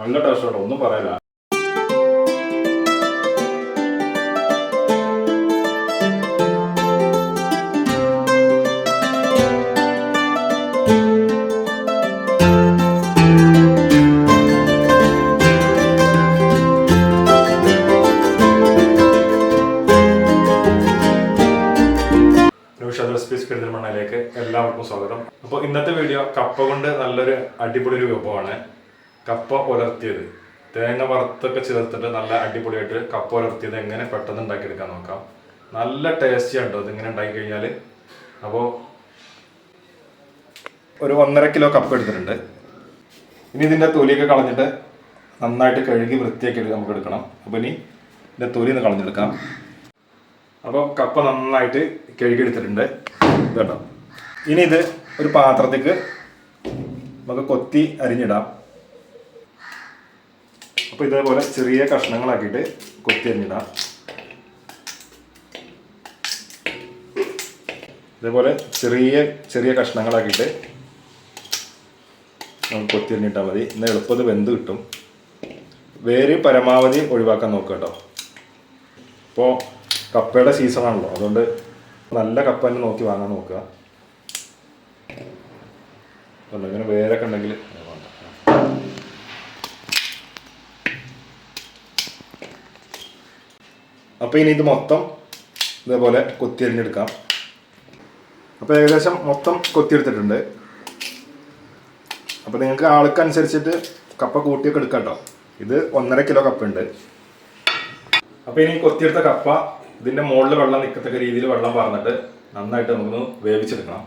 നല്ല ടേസ്റ്റ് ഒന്നും പറയല പെരിന്തൽമണ്ണയിലേക്ക് എല്ലാവർക്കും സ്വാഗതം. അപ്പോൾ ഇന്നത്തെ വീഡിയോ കപ്പ കൊണ്ട് നല്ലൊരു അടിപൊളി ഒരു വിഭവമാണ്. കപ്പ ഉലർത്തിയത് തേങ്ങ വറുത്തൊക്കെ ചേർത്തിട്ട് നല്ല അടിപൊളിയായിട്ട് കപ്പ ഉലർത്തിയത് എങ്ങനെ പെട്ടെന്ന് ഉണ്ടാക്കിയെടുക്കാൻ നോക്കാം. നല്ല ടേസ്റ്റി ഉണ്ടോ ഇതിങ്ങനെ ഉണ്ടാക്കി കഴിഞ്ഞാൽ അപ്പോൾ ഒരു ഒന്നര കിലോ കപ്പ് എടുത്തിട്ടുണ്ട്. ഇനി ഇതിന്റെ തൊലിയൊക്കെ കളഞ്ഞിട്ട് നന്നായിട്ട് കഴുകി വൃത്തിയാക്കി നമുക്ക് എടുക്കണം. അപ്പോൾ ഇനി ഇതിന്റെ തൊലി ഒന്ന് കളഞ്ഞെടുക്കാം. അപ്പോൾ കപ്പ നന്നായിട്ട് കഴുകിയെടുത്തിട്ടുണ്ട്. എടുത്തിട്ടുണ്ട് കേട്ടോ ഇനി ഇത് ഒരു പാത്രത്തേക്ക് നമുക്ക് കൊത്തി അരിഞ്ഞിടാം. അപ്പോൾ ഇതേപോലെ ചെറിയ കഷ്ണങ്ങളാക്കിയിട്ട് കൊത്തി അരിഞ്ഞിടാം ഇതേപോലെ ചെറിയ ചെറിയ കഷ്ണങ്ങളാക്കിയിട്ട് നമുക്ക് കൊത്തി അരിഞ്ഞിട്ടാൽ മതി. ഇന്ന് എളുപ്പത് വെന്ത് കിട്ടും. വേര് പരമാവധി ഒഴിവാക്കാൻ നോക്കുക കേട്ടോ. ഇപ്പോൾ കപ്പയുടെ സീസണാണല്ലോ അതുകൊണ്ട് നല്ല കപ്പ തന്നെ നോക്കി വാങ്ങാൻ നോക്കുക. ഇങ്ങനെ വേരൊക്കെ ഉണ്ടെങ്കിൽ അത് വേണ്ട. അപ്പോൾ ഇനി ഇത് മൊത്തം ഇതേപോലെ കൊത്തി കൊത്തിയരിഞ്ഞെടുക്കാം അപ്പോൾ ഏകദേശം മൊത്തം കൊത്തിയെടുത്തിട്ടുണ്ട് അപ്പോൾ നിങ്ങൾക്ക് ആൾക്കനുസരിച്ചിട്ട് കപ്പ കൂട്ടിയൊക്കെ എടുക്കാം കേട്ടോ ഇത് ഒന്നര കിലോ കപ്പ ഉണ്ട് അപ്പോൾ ഇനി കൊത്തിയെടുത്ത കപ്പ ഇതിന്റെ മുകളിൽ വെള്ളം നിൽക്കത്തക്ക രീതിയിൽ വെള്ളം പറഞ്ഞിട്ട് നന്നായിട്ട് നമുക്കൊന്ന് വേവിച്ചെടുക്കണം.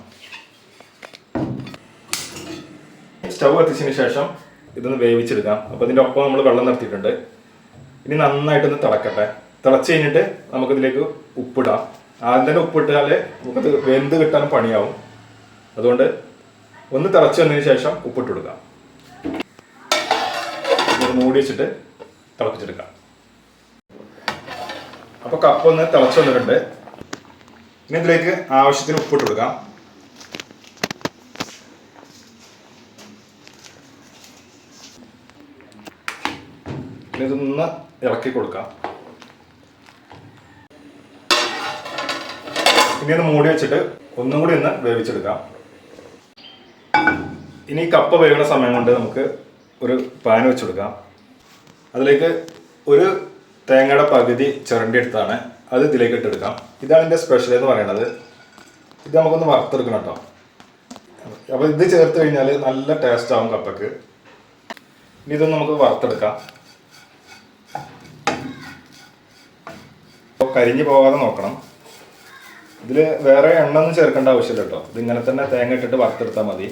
സ്റ്റവ് കത്തിച്ചതിന് ശേഷം ഇതൊന്ന് വേവിച്ചെടുക്കാം. അപ്പോൾ ഇതിന്റെ ഒപ്പം നമ്മൾ വെള്ളം നിർത്തിയിട്ടുണ്ട്. ഇനി നന്നായിട്ടൊന്ന് തിളക്കട്ടെ. തിളച്ച് കഴിഞ്ഞിട്ട് നമുക്കിതിലേക്ക് ഉപ്പിടാം. ആദ്യം തന്നെ ഉപ്പിട്ടാൽ നമുക്കത് വെന്ത് കിട്ടാൻ പണിയാവും. അതുകൊണ്ട് ഒന്ന് തിളച്ച് വന്നതിന് ശേഷം ഉപ്പിട്ട് കൊടുക്കാം. മൂടി വെച്ചിട്ട് തിളപ്പിച്ചെടുക്കാം. അപ്പോൾ കപ്പ് ഒന്ന് തിളച്ച് വന്നിട്ടുണ്ട്. ഇനി ഇതിലേക്ക് ആവശ്യത്തിന് ഉപ്പിട്ട് കൊടുക്കാം. ഇതൊന്ന് ഇളക്കി കൊടുക്കാം. ഇനി ഒന്ന് മൂടി വെച്ചിട്ട് ഒന്നും കൂടി ഒന്ന് വേവിച്ചെടുക്കാം. ഇനി കപ്പ വേവുന്ന സമയം കൊണ്ട് നമുക്ക് ഒരു പാൻ വെച്ചെടുക്കാം. അതിലേക്ക് ഒരു തേങ്ങയുടെ പകുതി ചിരണ്ടി എടുത്താണ് അത് ഇതിലേക്ക് ഇട്ടെടുക്കാം. ഇതാണ് എന്റെ സ്പെഷ്യൽ എന്ന് പറയുന്നത്. ഇത് നമുക്കൊന്ന് വറുത്തെടുക്കണം കേട്ടോ. അപ്പോൾ ഇത് ചേർത്ത് കഴിഞ്ഞാൽ നല്ല ടേസ്റ്റ് ആവും കപ്പയ്ക്ക് ഇനി ഇതൊന്ന് നമുക്ക് വറുത്തെടുക്കാം. അപ്പോൾ കരിഞ്ഞു പോകാതെ നോക്കണം. ഇതിൽ വേറെ എണ്ണ ഒന്നും ചേർക്കേണ്ട ആവശ്യമില്ല കേട്ടോ ഇങ്ങനെ തന്നെ തേങ്ങ ഇട്ടിട്ട് വറുത്തെടുത്താൽ മതി.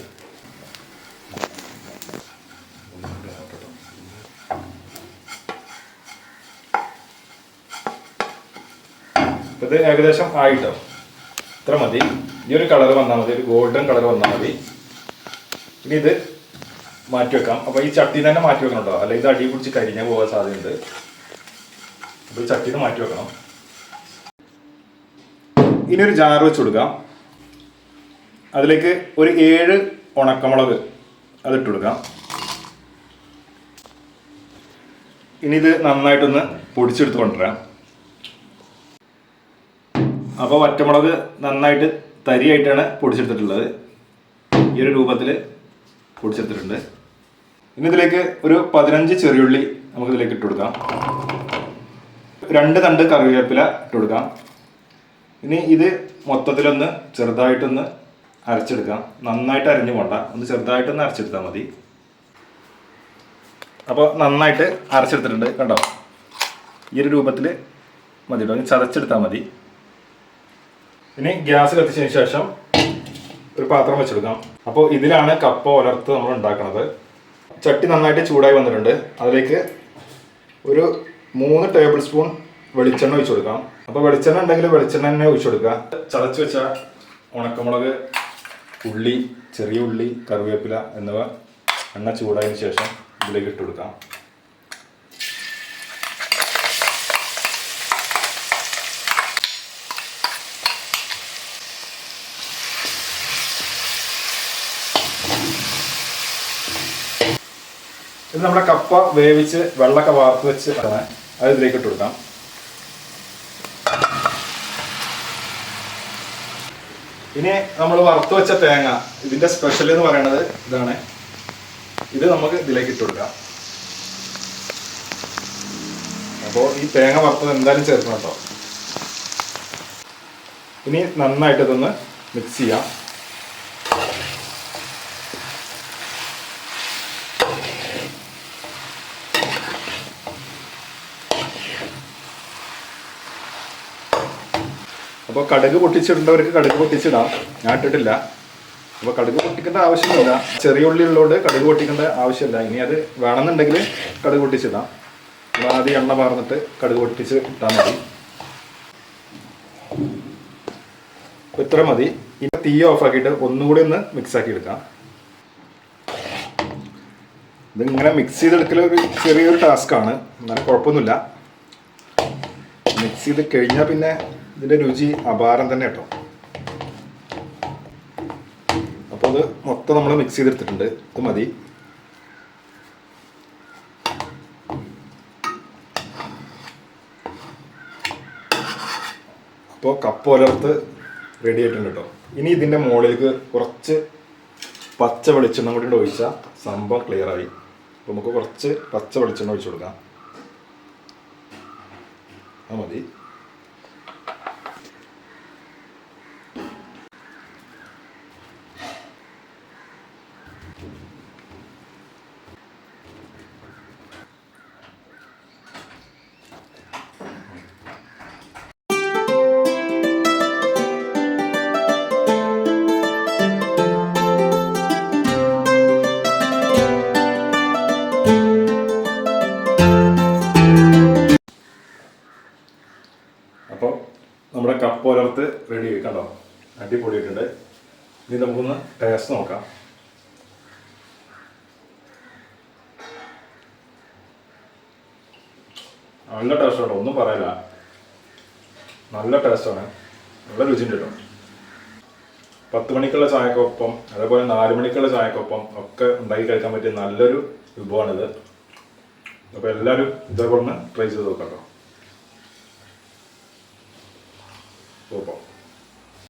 ഇത് ഏകദേശം ആയിട്ടോ. ഇത്ര മതി. ഈ ഒരു കളർ വന്നാൽ മതി. ഒരു ഗോൾഡൻ കളർ വന്നാൽ മതി. ഇനി ഇത് മാറ്റി വെക്കാം. അപ്പോൾ ഈ ചട്ടിയിൽ തന്നെ മാറ്റി വെക്കണം കേട്ടോ അല്ലെങ്കിൽ ഇത് അടി പിടിച്ച് കരിഞ്ഞ പോകാൻ സാധ്യതയുണ്ട്. അപ്പോൾ ഈ ചട്ടിയിൽ മാറ്റി വെക്കണം. ഇനി ഒരു ജാർ വെച്ച് കൊടുക്കാം. അതിലേക്ക് ഒരു ഏഴ് ഉണക്കമുളക് അതിട്ട് കൊടുക്കാം. ഇനി ഇത് നന്നായിട്ടൊന്ന് പൊടിച്ചെടുത്ത് കൊണ്ടുവരാം. അപ്പോൾ വറ്റമുളക് നന്നായിട്ട് തരിയായിട്ടാണ് പൊടിച്ചെടുത്തിട്ടുള്ളത്. ഈ ഒരു രൂപത്തിൽ പൊടിച്ചെടുത്തിട്ടുണ്ട്. ഇനി ഇതിലേക്ക് ഒരു പതിനഞ്ച് ചെറിയുള്ളി നമുക്കിതിലേക്ക് ഇട്ട് കൊടുക്കാം. രണ്ട് തണ്ട് കറിവേപ്പില ഇട്ട് കൊടുക്കാം. ഇനി ഇത് മൊത്തത്തിലൊന്ന് ചെറുതായിട്ടൊന്ന് അരച്ചെടുക്കാം. നന്നായിട്ട് അരഞ്ഞു പോണ്ട. ഒന്ന് ചെറുതായിട്ടൊന്ന് അരച്ചെടുത്താൽ മതി. അപ്പോൾ നന്നായിട്ട് അരച്ചെടുത്തിട്ടുണ്ട് കണ്ടോ? ഈ ഒരു രൂപത്തിൽ മതി കേട്ടോ ചതച്ചെടുത്താൽ മതി. ഇനി ഗ്യാസ് കത്തിച്ചതിന് ശേഷം ഒരു പാത്രം വെച്ചെടുക്കാം. അപ്പോൾ ഇതിലാണ് കപ്പ ഉലർത്ത് നമ്മൾ ഉണ്ടാക്കുന്നത് ചട്ടി നന്നായിട്ട് ചൂടായി വന്നിട്ടുണ്ട്. അതിലേക്ക് ഒരു മൂന്ന് ടേബിൾ സ്പൂൺ വെളിച്ചെണ്ണ ഒഴിച്ചു കൊടുക്കാം. അപ്പോൾ വെളിച്ചെണ്ണ ഉണ്ടെങ്കിൽ വെളിച്ചെണ്ണ തന്നെ ഒഴിച്ചു കൊടുക്കുക. ചതച്ച് വെച്ച ഉണക്കമുളക് ഉള്ളി ചെറിയ ഉള്ളി കറിവേപ്പില എന്നിവ എണ്ണ ചൂടായതിനു ശേഷം ഇതിലേക്ക് ഇട്ട് കൊടുക്കാം. ഇത് നമ്മുടെ കപ്പ വേവിച്ച് വെള്ളമൊക്കെ വാർത്ത് വെച്ച് അത് ഇതിലേക്ക് ഇട്ട് കൊടുക്കാം. ഇനി നമ്മൾ വറുത്ത് വെച്ച തേങ്ങ ഇതിന്റെ സ്പെഷ്യൽ എന്ന് പറയുന്നത് ഇതാണ്. ഇത് നമുക്ക് ഇതിലേക്ക് ഇട്ട് കൊടുക്കാം. അപ്പോൾ ഈ തേങ്ങ വറുത്തത് എന്തായാലും ചേർക്കണം കേട്ടോ. ഇനി നന്നായിട്ട് ഇതൊന്ന് മിക്സ് ചെയ്യാം. അപ്പോൾ കടുക് പൊട്ടിച്ചിടേണ്ടവർക്ക് കടുക് പൊട്ടിച്ചിടാം. ഞാൻ ഇട്ടിട്ടില്ല. അപ്പോൾ കടുക് പൊട്ടിക്കേണ്ട ആവശ്യമില്ല ചെറിയ ഉള്ളി ഉള്ളതുകൊണ്ട് കടുക് പൊട്ടിക്കേണ്ട ആവശ്യമില്ല. ഇനി അത് വേണമെന്നുണ്ടെങ്കിൽ കടുക് പൊട്ടിച്ചിടാം. ആദ്യം എണ്ണ പാർന്നിട്ട് കടുക് പൊട്ടിച്ച് ഇട്ടാൽ മതി. ഇത്ര മതി. ഇനി തീ ഓഫ് ആക്കിയിട്ട് ഒന്നുകൂടി ഒന്ന് മിക്സ് ആക്കി എടുക്കാം. ഇതിങ്ങനെ മിക്സ് ചെയ്തെടുക്കൽ ഒരു ചെറിയൊരു ടാസ്ക്കാണ് എന്നാലും കുഴപ്പമൊന്നുമില്ല. മിക്സ് ചെയ്ത് കഴിഞ്ഞാൽ പിന്നെ ഇതിന്റെ രുചി അപാരം തന്നെ കേട്ടോ. അപ്പോൾ അത് മൊത്തം നമ്മൾ മിക്സ് ചെയ്തെടുത്തിട്ടുണ്ട്. ഇത് മതി. അപ്പോൾ കപ്പ് പുലർത്ത് റെഡി ആയിട്ടുണ്ട് കേട്ടോ. ഇനി ഇതിന്റെ മുകളിലേക്ക് കുറച്ച് പച്ച വെളിച്ചെണ്ണ കൂടി ഒഴിച്ചാൽ സംഭവം ക്ലിയർ ആയി. അപ്പോൾ നമുക്ക് കുറച്ച് പച്ച വെളിച്ചെണ്ണ ഒഴിച്ചു കൊടുക്കാം. അത് മതി. അടിപൊളിയായിട്ടുണ്ട് ഇനി നമുക്കൊന്ന് ടേസ്റ്റ് നോക്കാം. നല്ല ടേസ്റ്റ് കേട്ടോ ഒന്നും പറയല നല്ല ടേസ്റ്റാണ് നല്ല രുചിയുണ്ട് കേട്ടോ. പത്ത് മണിക്കുള്ള ചായക്കൊപ്പം അതേപോലെ നാല് മണിക്കുള്ള ചായക്കൊപ്പം ഒക്കെ ഉണ്ടാക്കി കഴിക്കാൻ പറ്റിയ നല്ലൊരു വിഭവമാണിത്. അപ്പോൾ എല്ലാവരും ഇതേപോലെ ട്രൈ ചെയ്ത് നോക്കാം കേട്ടോ.